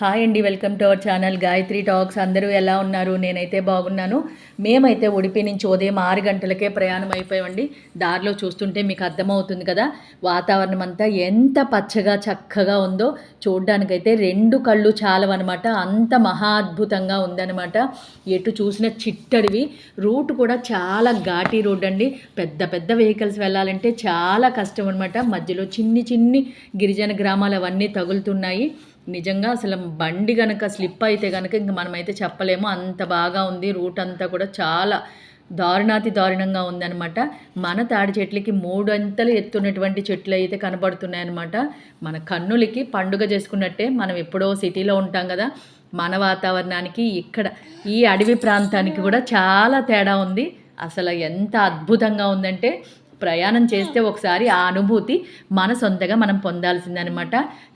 Hi అండి welcome to our channel Gayatri talks. అందరూ ఎలా ఉన్నారు? నేనైతే బాగున్నాను. మేమైతే ఉడిపి నుంచి ఉదయం ఆరు గంటలకే ప్రయాణం అయిపోయామండి. దారిలో చూస్తుంటే మీకు అర్థమవుతుంది కదా వాతావరణం అంతా ఎంత పచ్చగా చక్కగా ఉందో. చూడ్డానికైతే రెండు కళ్ళు చాలవన్నమాట. అంత మహా అద్భుతంగా ఉందన్నమాట. ఎటు చూసిన చిట్టడివి. రూట్ కూడా చాలా ఘాటీ రోడ్ అండి. పెద్ద పెద్ద వెహికల్స్ వెళ్ళాలంటే చాలా కష్టం అనమాట మధ్యలో చిన్ని చిన్ని గిరిజన గ్రామాలు అవన్నీ తగులుతున్నాయి. నిజంగా అసలు బండి కనుక స్లిప్ అయితే కనుక ఇంక మనమైతే చెప్పలేము. అంత బాగా ఉంది. రూట్ అంతా కూడా చాలా దారుణాతి దారుణంగా ఉందన్నమాట. మన తాడి చెట్లకి మూడంతలు ఎత్తున్నటువంటి చెట్లు అయితే కనబడుతున్నాయన్నమాట. మన కన్నులకి పండుగ చేసుకున్నట్టే మనం ఎప్పుడో సిటీలో ఉంటాం కదా మన వాతావరణానికి ఇక్కడ ఈ అడవి ప్రాంతానికి కూడా చాలా తేడా ఉంది. అసలు ఎంత అద్భుతంగా ఉందంటే ప్రయాణం చేస్తే ఒకసారి ఆ అనుభూతి మన సొంతగా మనం పొందాల్సిందనమాట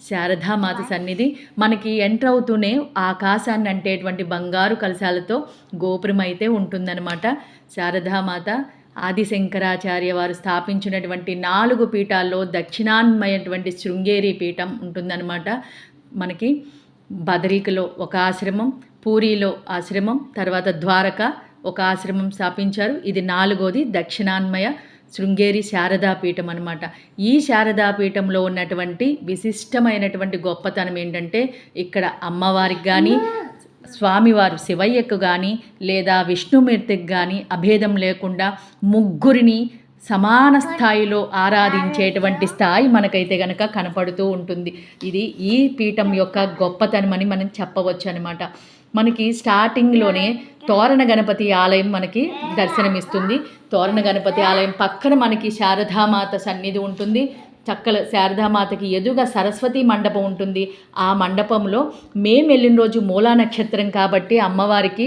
శారదామాత సన్నిధి. మనకి ఎంటర్ అవుతూనే ఆకాశాన్ని అంటేటువంటి బంగారు కలశాలతో గోపురం అయితే ఉంటుందన్నమాట. శారదామాత ఆదిశంకరాచార్య వారు స్థాపించినటువంటి నాలుగు పీఠాల్లో దక్షిణాన్మయటువంటి శృంగేరి పీఠం ఉంటుందన్నమాట. మనకి బదరికలో ఒక ఆశ్రమం పూరిలో ఆశ్రమం తర్వాత ద్వారక ఒక ఆశ్రమం స్థాపించారు. ఇది నాలుగోది దక్షిణాన్మయ శృంగేరి శారదాపీఠం అనమాట ఈ శారదాపీఠంలో ఉన్నటువంటి విశిష్టమైనటువంటి గొప్పతనం ఏంటంటే ఇక్కడ అమ్మవారికి కానీ స్వామివారు శివయ్యకు కానీ లేదా విష్ణుమూర్తికి కానీ అభేదం లేకుండా ముగ్గురిని సమాన స్థాయిలో ఆరాధించేటువంటి స్థాయి మనకైతే కనుక కనపడుతూ ఉంటుంది. ఇది ఈ పీఠం యొక్క గొప్పతనమని మనం చెప్పవచ్చు అనమాట మనకి స్టార్టింగ్లోనే తోరణ గణపతి ఆలయం మనకి దర్శనమిస్తుంది. తోరణ గణపతి ఆలయం పక్కన మనకి శారదామాత సన్నిధి ఉంటుంది. చక్కల శారదామాతకి ఎదుగా సరస్వతి మండపం ఉంటుంది. ఆ మండపంలో మేము వెళ్ళిన రోజు మూలా నక్షత్రం కాబట్టి అమ్మవారికి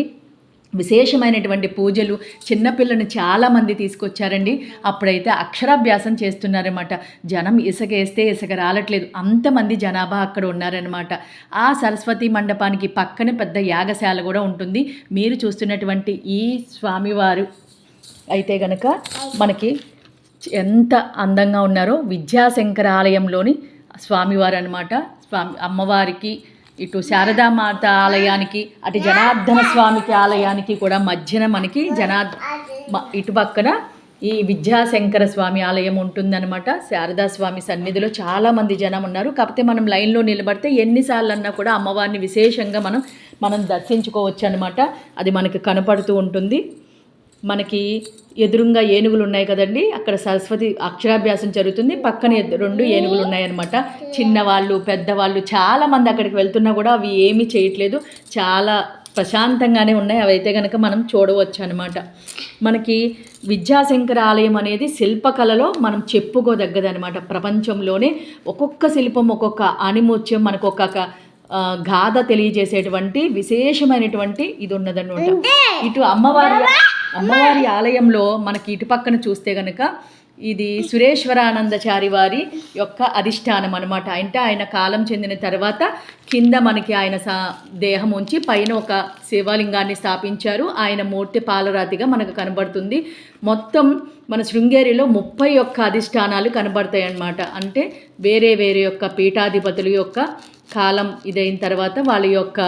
విశేషమైనటువంటి పూజలు చిన్నపిల్లని చాలామంది తీసుకొచ్చారండి. అప్పుడైతే అక్షరాభ్యాసం చేస్తున్నారన్నమాట. జనం ఇసుకేస్తే ఇసుక రాలట్లేదు. అంతమంది జనాభా అక్కడ ఉన్నారనమాట ఆ సరస్వతి మండపానికి పక్కన పెద్ద యాగశాల కూడా ఉంటుంది. మీరు చూస్తున్నటువంటి ఈ స్వామివారు అయితే గనక మనకి ఎంత అందంగా ఉన్నారో విద్యాశంకర ఆలయంలోని స్వామివారు అనమాట స్వామి అమ్మవారికి ఇటు శారదామాత ఆలయానికి అటు జనార్దన స్వామికి ఆలయానికి కూడా మధ్యన మనకి జనార్ ఇటు పక్కన ఈ విద్యాశంకర స్వామి ఆలయం ఉంటుందన్నమాట. శారదా స్వామి సన్నిధిలో చాలామంది జనం ఉన్నారు. కాకపోతే మనం లైన్లో నిలబడితే ఎన్నిసార్లు అన్నా కూడా అమ్మవారిని విశేషంగా మనం మనం దర్శించుకోవచ్చు అనమాట అది మనకి కనపడుతూ ఉంటుంది. మనకి ఎదురుగా ఏనుగులు ఉన్నాయి కదండి. అక్కడ సరస్వతి అక్షరాభ్యాసం జరుగుతుంది. పక్కన రెండు ఏనుగులు ఉన్నాయన్నమాట చిన్నవాళ్ళు పెద్దవాళ్ళు చాలామంది అక్కడికి వెళ్తున్నా కూడా అవి ఏమీ చేయట్లేదు. చాలా ప్రశాంతంగానే ఉన్నాయి. అవి అయితే కనుక మనం చూడవచ్చు అనమాట మనకి విద్యాశంకర ఆలయం అనేది శిల్పకళలో మనం చెప్పుకోదగ్గదనమాట ప్రపంచంలోనే ఒక్కొక్క శిల్పం ఒక్కొక్క ఆణిముత్యం మనకు ఒక్కొక్క గాథ తెలియజేసేటువంటి విశేషమైనటువంటి ఇది ఉన్నదన్నమాట ఇటు అమ్మవారి అమ్మవారి ఆలయంలో మనకి ఇటుపక్కన చూస్తే గనక ఇది సురేశ్వరానందచారి వారి యొక్క అధిష్టానం అనమాట అంటే ఆయన కాలం చెందిన తర్వాత కింద మనకి ఆయన సా దేహం ఉంచి పైన ఒక శివలింగాన్ని స్థాపించారు. ఆయన మూర్తి పాలరాతిగా మనకు కనబడుతుంది. మొత్తం మన శృంగేరిలో ముప్పై ఒక్క అధిష్టానాలు కనబడతాయి అన్నమాట అంటే వేరే వేరే యొక్క పీఠాధిపతుల యొక్క కాలం ఇదైన తర్వాత వాళ్ళ యొక్క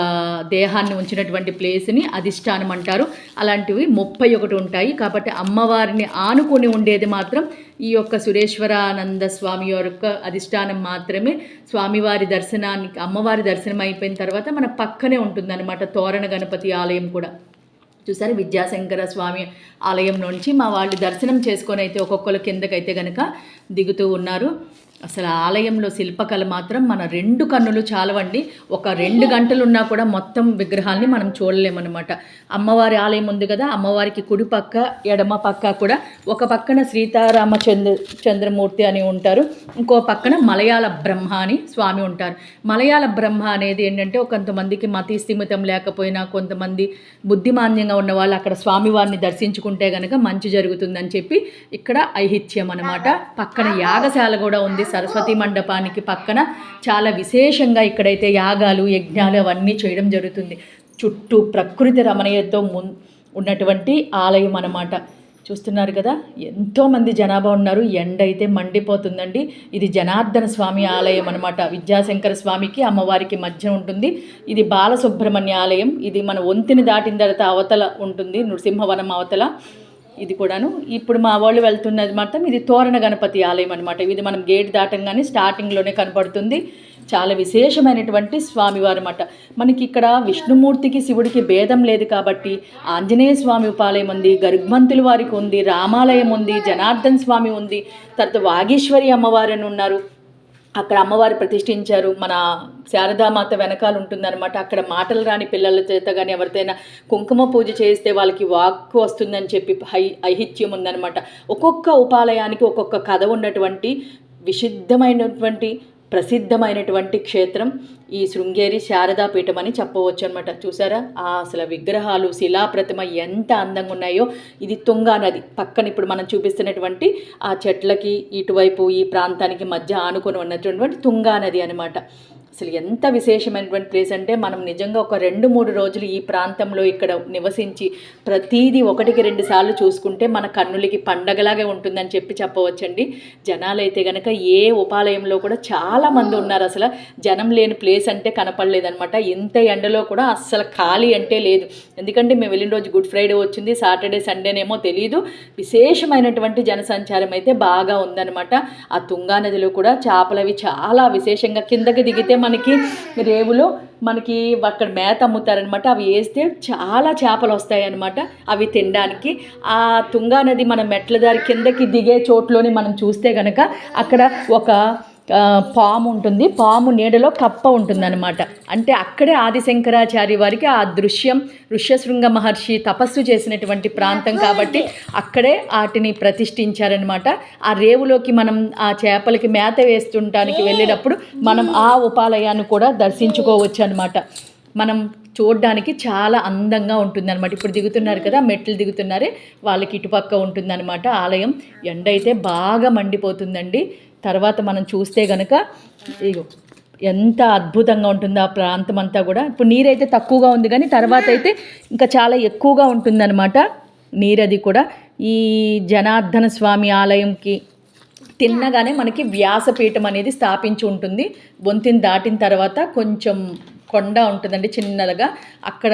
దేహాన్ని ఉంచినటువంటి ప్లేస్ని అధిష్టానం అంటారు. అలాంటివి ముప్పై ఒకటి ఉంటాయి. కాబట్టి అమ్మవారిని ఆనుకొని ఉండేది మాత్రం ఈ యొక్క సురేశ్వరానంద స్వామి యొక్క అధిష్టానం మాత్రమే స్వామివారి దర్శనానికి అమ్మవారి దర్శనం అయిపోయిన తర్వాత మన పక్కనే ఉంటుందన్నమాట తోరణ గణపతి ఆలయం కూడా. చూసారు విద్యాశంకర స్వామి ఆలయం నుంచి మా వాళ్ళు దర్శనం చేసుకొని అయితే ఒక్కొక్కరు కిందకైతే కనుక దిగుతూ ఉన్నారు. అసలు ఆలయంలో శిల్పకళ మాత్రం మన రెండు కన్నులు చాలవండి. ఒక రెండు గంటలు ఉన్నా కూడా మొత్తం విగ్రహాల్ని మనం చూడలేమన్నమాట. అమ్మవారి ఆలయం ఉంది కదా అమ్మవారికి కుడి పక్క ఎడమ పక్క కూడా ఒక పక్కన సీతారామచంద్ర చంద్రమూర్తి అని ఉంటారు. ఇంకో పక్కన మలయాళ బ్రహ్మ అని స్వామి ఉంటారు. మలయాళ బ్రహ్మ అనేది ఏంటంటే కొంతమందికి మతి స్థిమితం లేకపోయినా కొంతమంది బుద్ధిమాన్యంగా ఉన్న వాళ్ళు అక్కడ స్వామివారిని దర్శించుకుంటే కనుక మంచి జరుగుతుందని చెప్పి ఇక్కడ ఐహిత్యం అనమాట పక్కన యాగశాల కూడా ఉంది సరస్వతి మండపానికి పక్కన చాలా విశేషంగా ఇక్కడైతే యాగాలు యజ్ఞాలు అవన్నీ చేయడం జరుగుతుంది. చుట్టూ ప్రకృతి రమణీయతో మున్ ఉన్నటువంటి ఆలయం అన్నమాట. చూస్తున్నారు కదా ఎంతోమంది జనాభా ఉన్నారు. ఎండ అయితే మండిపోతుందండి. ఇది జనార్దన స్వామి ఆలయం అనమాట విద్యాశంకర స్వామికి అమ్మవారికి మధ్య ఉంటుంది. ఇది బాలసుబ్రహ్మణ్య ఆలయం. ఇది మన వంతిని దాటిన తర్వాత అవతల ఉంటుంది. నృసింహవనం అవతల. ఇది కూడాను. ఇప్పుడు మా వాళ్ళు వెళ్తున్నది మాత్రం ఇది తోరణ గణపతి ఆలయం అనమాట ఇది మనం గేట్ దాటంగానే స్టార్టింగ్లోనే కనపడుతుంది. చాలా విశేషమైనటువంటి స్వామివారు అన్నమాట. మనకి ఇక్కడ విష్ణుమూర్తికి శివుడికి భేదం లేదు కాబట్టి ఆంజనేయ స్వామి ఉపాలయం ఉంది గర్భవంతుల వారికి ఉంది రామాలయం ఉంది జనార్దన్ స్వామి ఉంది తర్వాత వాగీశ్వరి అమ్మవారు అని ఉన్నారు. అక్కడ అమ్మవారు ప్రతిష్ఠించారు. మన శారదామాత వెనకాల ఉంటుందన్నమాట. అక్కడ మాటలు రాని పిల్లల చేత కానీ ఎవరితైనా కుంకుమ పూజ చేస్తే వాళ్ళకి వాక్కు వస్తుందని చెప్పి హై ఐహిత్యం ఉందన్నమాట. ఒక్కొక్క ఉపాలయానికి ఒక్కొక్క కథ ఉన్నటువంటి విశుద్ధమైనటువంటి ప్రసిద్ధమైనటువంటి క్షేత్రం ఈ శృంగేరి శారదాపీఠం అని చెప్పవచ్చు అనమాట చూసారా? ఆ అసలు విగ్రహాలు శిలాప్రతిమ ఎంత అందంగా ఉన్నాయో. ఇది తుంగా నది. పక్కన ఇప్పుడు మనం చూపిస్తున్నటువంటి ఆ చెట్లకి ఇటువైపు ఈ ప్రాంతానికి మధ్య ఆనుకొని ఉన్నటువంటి తుంగా నది అనమాట అసలు ఎంత విశేషమైనటువంటి ప్లేస్ అంటే మనం నిజంగా ఒక రెండు మూడు రోజులు ఈ ప్రాంతంలో ఇక్కడ నివసించి ప్రతీది ఒకటికి రెండు సార్లు చూసుకుంటే మన కన్నులకి పండగలాగే ఉంటుందని చెప్పి చెప్పవచ్చండి. జనాలు అయితే కనుక ఏ ఉపాలయంలో కూడా చాలా మంది ఉన్నారు అసలు. జనం లేని ప్లేస్ అంటే కనపడలేదనమాట ఇంత ఎండలో కూడా అస్సలు ఖాళీ అంటే లేదు. ఎందుకంటే మేము వెళ్ళిన రోజు గుడ్ ఫ్రైడే వచ్చింది సాటర్డే సండేనేమో తెలియదు విశేషమైనటువంటి జనసంచారం అయితే బాగా ఉందన్నమాట. ఆ తుంగా నదిలో కూడా చేపలు అవి చాలా విశేషంగా కిందకి దిగితే మనకి రేవులో మనకి అక్కడ మేత అమ్ముతారనమాట అవి వేస్తే చాలా చేపలు వస్తాయన్నమాట అవి తినడానికి. ఆ తుంగా నది మన మెట్ల దారి కిందకి దిగే చోట్లోని మనం చూస్తే కనుక అక్కడ ఒక పాము ఉంటుంది. పాము నీడలో కప్ప ఉంటుందన్నమాట. అంటే అక్కడే ఆదిశంకరాచార్య వారికి ఆ దృశ్యం ఋష్యశృంగ మహర్షి తపస్సు చేసినటువంటి ప్రాంతం కాబట్టి అక్కడే వాటిని ప్రతిష్ఠించారనమాట ఆ రేవులోకి మనం ఆ చేపలకి మేత వేస్తుంటానికి వెళ్ళేటప్పుడు మనం ఆ ఉపాలయాన్ని కూడా దర్శించుకోవచ్చు అనమాట మనం చూడడానికి చాలా అందంగా ఉంటుందన్నమాట. ఇప్పుడు దిగుతున్నారు కదా మెట్లు దిగుతున్నారే వాళ్ళకి ఇటుపక్క ఉంటుందన్నమాట. ఆలయం ఎండ అయితే బాగా మండిపోతుందండి. తర్వాత మనం చూస్తే గనక ఇగో ఎంత అద్భుతంగా ఉంటుందో ఆ ప్రాంతం అంతా కూడా. ఇప్పుడు నీరైతే తక్కువగా ఉంది కానీ తర్వాత అయితే ఇంకా చాలా ఎక్కువగా ఉంటుందన్నమాట నీరది కూడా. ఈ జనార్దన స్వామి ఆలయంకి తిన్నగానే మనకి వ్యాసపీఠం అనేది స్థాపించి ఉంటుంది. బొంతిని దాటిన తర్వాత కొంచెం కొండ ఉంటుందండి చిన్నదిగా. అక్కడ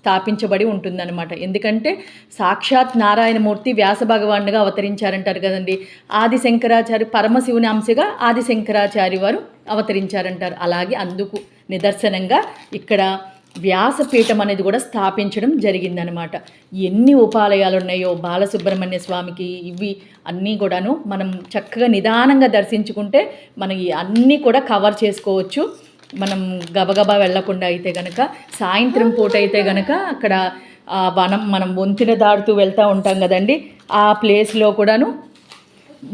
స్థాపించబడి ఉంటుందన్నమాట. ఎందుకంటే సాక్షాత్ నారాయణమూర్తి వ్యాస భగవానుడిగా అవతరించారంటారు కదండి. ఆది శంకరాచార్య పరమశివుని అంశగా ఆది శంకరాచార్య వారు అవతరించారంటారు. అలాగే అందుకు నిదర్శనంగా ఇక్కడ వ్యాసపీఠం అనేది కూడా స్థాపించడం జరిగిందనమాట ఎన్ని ఉపాలయాలు ఉన్నాయో బాలసుబ్రహ్మణ్య స్వామికి ఇవి అన్నీ కూడాను మనం చక్కగా నిదానంగా దర్శించుకుంటే మనకి అన్నీ కూడా కవర్ చేసుకోవచ్చు. మనం గబగబా వెళ్ళకుండా అయితే గనక సాయంత్రం పూట అయితే గనక అక్కడ ఆ వనం మనం వంతెన దాడుతూ వెళ్తూ ఉంటాం కదండి. ఆ ప్లేస్లో కూడాను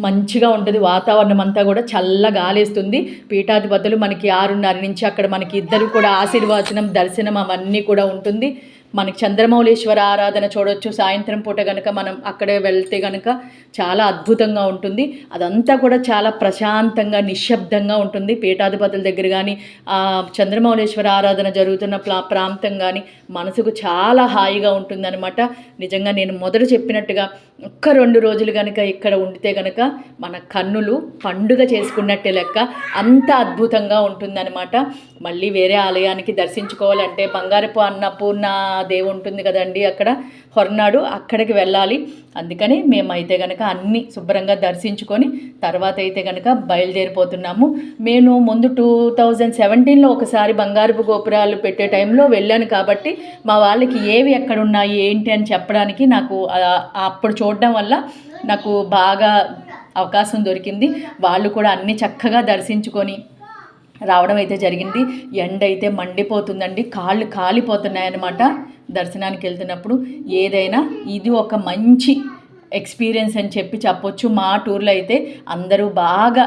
మంచిగా ఉంటుంది. వాతావరణం అంతా కూడా చల్ల గాలేస్తుంది పీఠాధిపతులు మనకి ఆరున్నర నుంచి అక్కడ మనకి ఇద్దరు కూడా ఆశీర్వచనం దర్శనం అవన్నీ కూడా ఉంటుంది. మనకి చంద్రమౌళేశ్వర ఆరాధన చూడొచ్చు. సాయంత్రం పూట కనుక మనం అక్కడే వెళ్తే కనుక చాలా అద్భుతంగా ఉంటుంది. అదంతా కూడా చాలా ప్రశాంతంగా నిశ్శబ్దంగా ఉంటుంది. పీఠాధిపతుల దగ్గర కానీ చంద్రమౌళేశ్వర ఆరాధన జరుగుతున్న ప్లా ప్రాంతం కానీ మనసుకు చాలా హాయిగా ఉంటుందన్నమాట. నిజంగా నేను మొదట చెప్పినట్టుగా ఒక్క రెండు రోజులు కనుక ఇక్కడ ఉండితే కనుక మన కన్నులు పండుగ చేసుకున్నట్టే లెక్క అంత అద్భుతంగా ఉంటుందన్నమాట. మళ్ళీ వేరే ఆలయానికి దర్శించుకోవాలంటే బంగారపు అన్నపూర్ణ దేవు ఉంటుంది కదండి అక్కడ. హొర్నాడు అక్కడికి వెళ్ళాలి. అందుకని మేమైతే కనుక అన్నీ శుభ్రంగా దర్శించుకొని తర్వాత అయితే కనుక బయలుదేరిపోతున్నాము. నేను ముందు టూ థౌజండ్ సెవెంటీన్లో ఒకసారి బంగారపు గోపురాలు పెట్టే టైంలో వెళ్ళాను కాబట్టి మా వాళ్ళకి ఏవి ఎక్కడ ఉన్నాయి ఏంటి అని చెప్పడానికి నాకు అప్పుడు చూడడం వల్ల నాకు బాగా అవకాశం దొరికింది. వాళ్ళు కూడా అన్నీ చక్కగా దర్శించుకొని రావడం అయితే జరిగింది. ఎండ అయితే మండిపోతుందండి. కాళ్ళు కాలిపోతున్నాయన్నమాట. దర్శనానికి వెళ్తున్నప్పుడు ఏదైనా ఇది ఒక మంచి ఎక్స్పీరియన్స్ అని చెప్పి చెప్పొచ్చు. మా టూర్లో అయితే అందరూ బాగా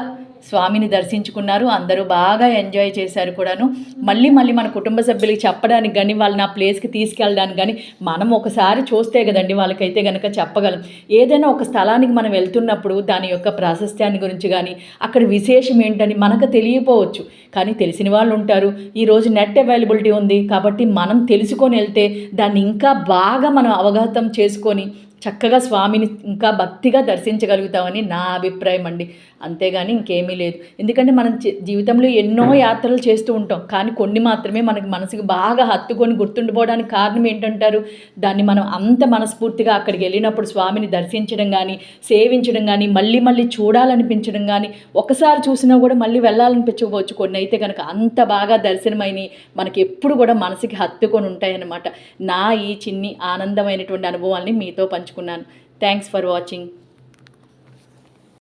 స్వామిని దర్శించుకున్నారు. అందరూ బాగా ఎంజాయ్ చేశారు కూడాను. మళ్ళీ మళ్ళీ మన కుటుంబ సభ్యులకి చెప్పడానికి కానీ వాళ్ళని ఆ ప్లేస్కి తీసుకెళ్ళడానికి కానీ మనం ఒకసారి చూస్తే కదండి వాళ్ళకైతే కనుక చెప్పగలం. ఏదైనా ఒక స్థలానికి మనం వెళ్తున్నప్పుడు దాని యొక్క ప్రాశస్త్యాన్ని గురించి కానీ అక్కడ విశేషం ఏంటని మనకు తెలియపోవచ్చు. కానీ తెలిసిన వాళ్ళు ఉంటారు. ఈరోజు నెట్ అవైలబిలిటీ ఉంది కాబట్టి మనం తెలుసుకొని వెళ్తే దాన్ని ఇంకా బాగా మనం అవగతం చేసుకొని చక్కగా స్వామిని ఇంకా భక్తిగా దర్శించగలుగుతామని నా అభిప్రాయం అండి. అంతేగాని ఇంకేమీ లేదు. ఎందుకంటే మనం జీవితంలో ఎన్నో యాత్రలు చేస్తూ ఉంటాం. కానీ కొన్ని మాత్రమే మనకి మనసుకి బాగా హత్తుకొని గుర్తుండిపోవడానికి కారణం ఏంటంటారు? దాన్ని మనం అంత మనస్ఫూర్తిగా అక్కడికి వెళ్ళినప్పుడు స్వామిని దర్శించడం కానీ సేవించడం కానీ మళ్ళీ మళ్ళీ చూడాలనిపించడం కానీ ఒకసారి చూసినా కూడా మళ్ళీ వెళ్ళాలనిపించకపోవచ్చు. కొన్ని అయితే కనుక అంత బాగా దర్శనమైన మనకి ఎప్పుడు కూడా మనసుకి హత్తుకొని ఉంటాయన్నమాట. నా ఈ చిన్ని ఆనందమైనటువంటి అనుభవాల్ని మీతో పంచుకున్నాను. Thanks for watching.